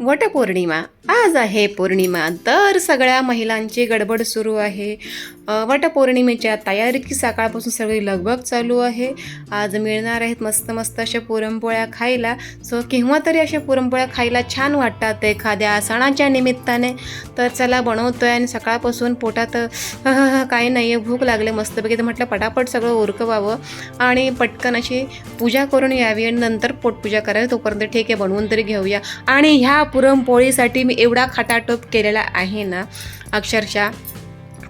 वटपौर्णिमा. आज आहे पौर्णिमा. तर सगळ्या महिलांची गडबड सुरू आहे. वटपौर्णिमेच्या तयारीची सकाळपासून सगळी लगबग चालू आहे. आज मिळणार आहेत मस्त मस्त अशा पुरणपोळ्या खायला. सो केव्हा तरी अशा पुरणपोळ्या खायला छान वाटतात एखाद्या सणाच्या निमित्ताने. तर चला बनवतो आहे आणि सकाळपासून पोटात अ, काही नाही आहे भूक लागले मस्तपैकी. तर म्हटलं पटापट सगळं उरकवावं आणि पटकन अशी पूजा करून यावी आणि नंतर पोटपूजा करावी. तोपर्यंत ठीक आहे बनवून तरी घेऊया. आणि ह्या पुरणपोळीसाठी मी एवढा खटाटोप केलेला आहे ना अक्षरशः.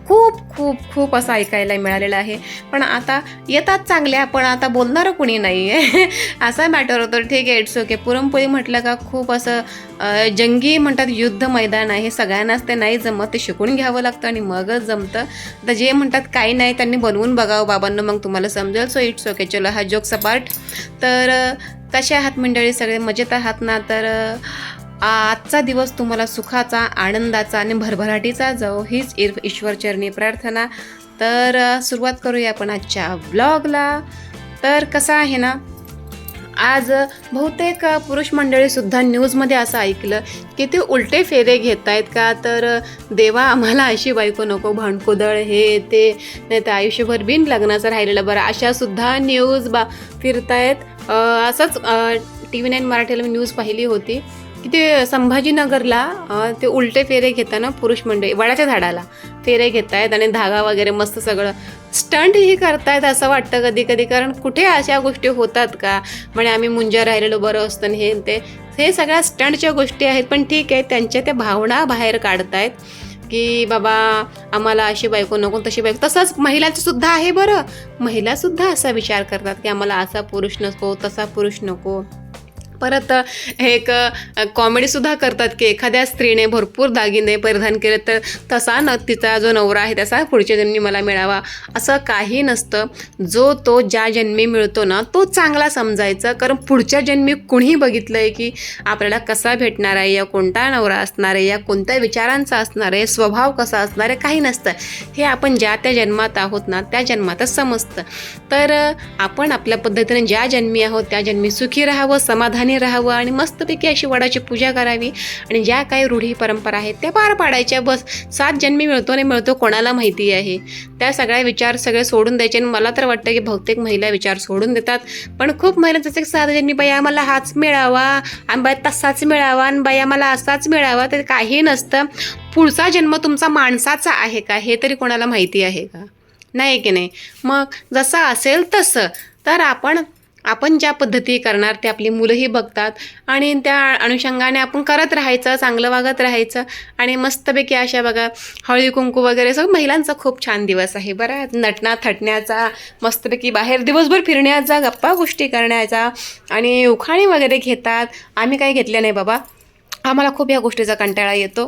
खूप खूप खूप असं ऐकायला मिळालेलं आहे. पण आता येतात चांगल्या पण आता बोलणारं कुणी नाही आहे असा मॅटर होतो. ठीक आहे इट्स ओके पुरणपोळी म्हटलं का खूप असं जंगी म्हणतात युद्ध मैदान आहे. सगळ्यांनाच ते नाही जमत ते शिकून घ्यावं लागतं आणि मगच जमतं. तर जे म्हणतात काही नाही त्यांनी बनवून बघावं बाबांना. मग तुम्हाला समजेल. सो इट्स ओके चलो हा जोक सपाट तर कसे आहात मंडळी सगळे. मजेत आहात ना? तर आजचा दिवस तुम्हाला सुखाचा आनंदाचा आणि भरभराटीचा जाओ हीच ईश्वरचरणी प्रार्थना. तर सुरुवात करूया आपण आजच्या ब्लॉगला तर कसं आहे ना आज बहुतेक पुरुष मंडळीसुद्धा न्यूजमध्ये असं ऐकलं की ते उलटे फेरे घेत आहेत का? तर देवा आम्हाला अशी बायको नको भांडकुदळ हे ते नाही तर आयुष्यभर बिन लग्नाचं राहिलेलं बरं अशासुद्धा न्यूज बा फिरतायत. आहेत असंच टी व्ही नाईन मराठीला मी न्यूज पाहिली होती. की ते संभाजीनगरला ते उलटे फेरे घेताना पुरुष मंडळी वडाच्या झाडाला फेरे घेत आहेत आणि धागा वगैरे मस्त सगळं स्टंटही करतायत असं वाटतं कधी कधी. कारण कुठे अशा गोष्टी होतात का? म्हणे आम्ही मुंजा राहिलेलो बरं असतं आणि हे ते. हे सगळ्या स्टंटच्या गोष्टी आहेत पण ठीक आहे त्यांच्या त्या भावना बाहेर काढतायत की बाबा आम्हाला अशी बायको नको तशी बायको. तसंच महिलांचंसुद्धा आहे बरं. महिलासुद्धा असा विचार करतात की आम्हाला असा पुरुष नको तसा पुरुष नको. परत एक कॉमेडीसुद्धा करतात की एखाद्या स्त्रीने भरपूर दागिने परिधान केले तर तसा न तिचा जो नवरा आहे तसा पुढच्या जन्मी मला मिळावा असं काही नसतं. जो तो ज्या जन्मी मिळतो ना तो चांगला समजायचा. कारण पुढच्या जन्मी कुणीही बघितलं आहे की आपल्याला कसा भेटणार आहे या कोणता नवरा असणार आहे या कोणत्या विचारांचा असणार आहे स्वभाव कसा असणार आहे काही नसतं. हे आपण ज्या त्या जन्मात आहोत ना त्या जन्मातच समजतं. तर आपण आपल्या पद्धतीने ज्या जन्मी आहोत त्या जन्मी सुखी राहावं समाधान राहावं आणि मस्तपैकी अशी वडाची पूजा करावी. आणि ज्या काही रूढी परंपरा आहेत त्या पार पाडायच्या. बस सात जन्मी मिळतो आणि मिळतो कोणाला माहिती आहे. त्या सगळ्या विचार सगळे सोडून द्यायचे आणि मला तर वाटतं की बहुतेक महिला विचार सोडून देतात. पण खूप महिला जसं की सात जन्मी बाई आम्हाला हाच मिळावा. आणि बाई तसाच मिळावा. आणि बाई आम्हाला असाच मिळावा. तर काही नसतं. पुढचा जन्म तुमचा माणसाचा आहे का? हे तरी कोणाला माहिती आहे का? नाही की नाही? मग जसं असेल तसं. तर आपण आपण ज्या पद्धती करणार ते आपली मुलंही बघतात आणि त्या अनुषंगाने आपण करत राहायचं चांगलं वागत राहायचं आणि मस्तपैकी अशा बघा हळदी कुंकू वगैरे सगळं महिलांचा खूप छान दिवस आहे बरं. नटना थटण्याचा मस्तपैकी बाहेर दिवसभर फिरण्याचा गप्पा गोष्टी करण्याचा आणि उखाणी वगैरे घेतात. आम्ही काही घेतले नाही बाबा. आम्हाला खूप या गोष्टीचा कंटाळा येतो.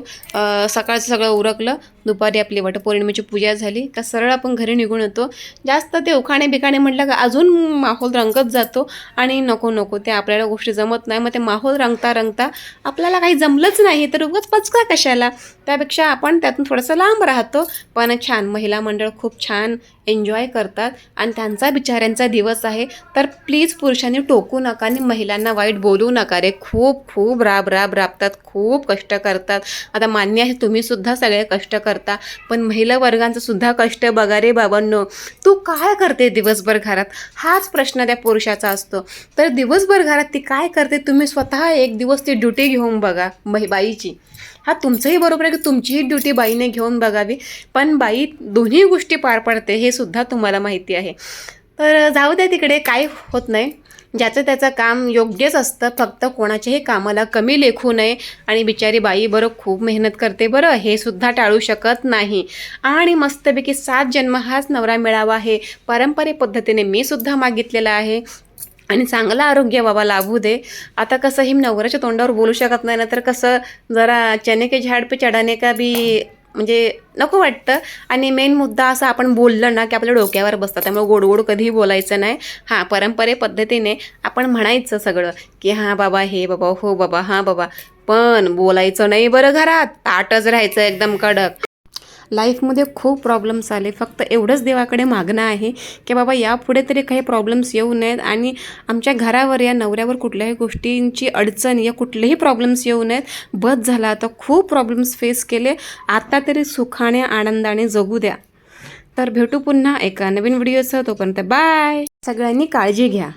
सकाळचं सगळं उरकलं दुपारी आपली वटपौर्णिमेची पूजा झाली का सरळ आपण घरी निघून येतो. जास्त ते उखाणे बिखाणे म्हटलं का अजून माहोल रंगत जातो आणि नको नको ते आपल्याला गोष्टी जमत नाही. मग ते माहोल रंगता रंगता आपल्याला काही जमलंच नाही तर उगाच पचका कशाला? त्यापेक्षा आपण त्यातून थोडंसं लांब राहतो. पण छान महिला मंडळ खूप छान एन्जॉय करतात आणि त्यांचा बिचाऱ्यांचा दिवस आहे. तर प्लीज पुरुषांनी टोकू नका आणि महिलांना वाईट बोलू नका रे. खूप खूप राब राब राबतात खूप कष्ट करतात. आता मान्य आहे तुम्हीसुद्धा सगळे कष्ट कर करता. पण महिला वर्गांचं सुद्धा कष्ट बघा रे बाबांनो. तू काय करते दिवसभर घरात? हाच प्रश्न त्या पुरुषाचा असतो. तर दिवसभर घरात ती काय करते? तुम्ही स्वतः एक दिवस ती ड्युटी घेऊन बघा महि बाईची. हा तुमचंही बरोबर आहे की तुमचीही ड्युटी बाईने घेऊन बघावी. पण बाई दोन्ही गोष्टी पार पडते हे सुद्धा तुम्हाला माहिती आहे. तर जाऊ द्या तिकडे काय होत नाही. ज्याचं त्याचं काम योग्यच असतं फक्त कोणाच्याही कामाला कमी लेखू नये. आणि बिचारी बाई बरं खूप मेहनत करते बरं हे सुद्धा टाळू शकत नाही. आणि मस्तपैकी सात जन्म हाच नवरा मिळावा आहे. पारंपरिक पद्धतीने मी सुद्धा मागितलेला आहे. आणि चांगलं आरोग्य बाबा लाभू दे. आता कसं ही नवऱ्याच्या तोंडावर बोलू शकत नाही ना तर कसं जरा चने के झाड पे चढाने का बी म्हणजे नको वाटतं. आणि मेन मुद्दा असा आपण बोललं ना की आपल्या डोक्यावर बसतात त्यामुळे गोड गोड कधीही बोलायचं नाही. हां परंपरे पद्धतीने आपण म्हणायचं सगळं की हां बाबा हे बाबा हो बाबा हां बाबा. पण बोलायचं नाही बरं घरात. ताटच राहायचं एकदम कडक. लाईफमध्ये खूप प्रॉब्लेम्स आले. फक्त एवढंच देवाकडे मागणं आहे की बाबा यापुढे तरी काही प्रॉब्लेम्स येऊ नयेत आणि आमच्या घरावर या नवऱ्यावर कुठल्याही गोष्टींची अडचण या कुठलेही प्रॉब्लेम्स येऊ नयेत. बस झाला. तर खूप प्रॉब्लेम्स फेस केले. आता तरी सुखाने आनंदाने जगू द्या. तर भेटू पुन्हा एका नवीन व्हिडिओसह तोपर्यंत बाय सगळ्यांनी काळजी घ्या.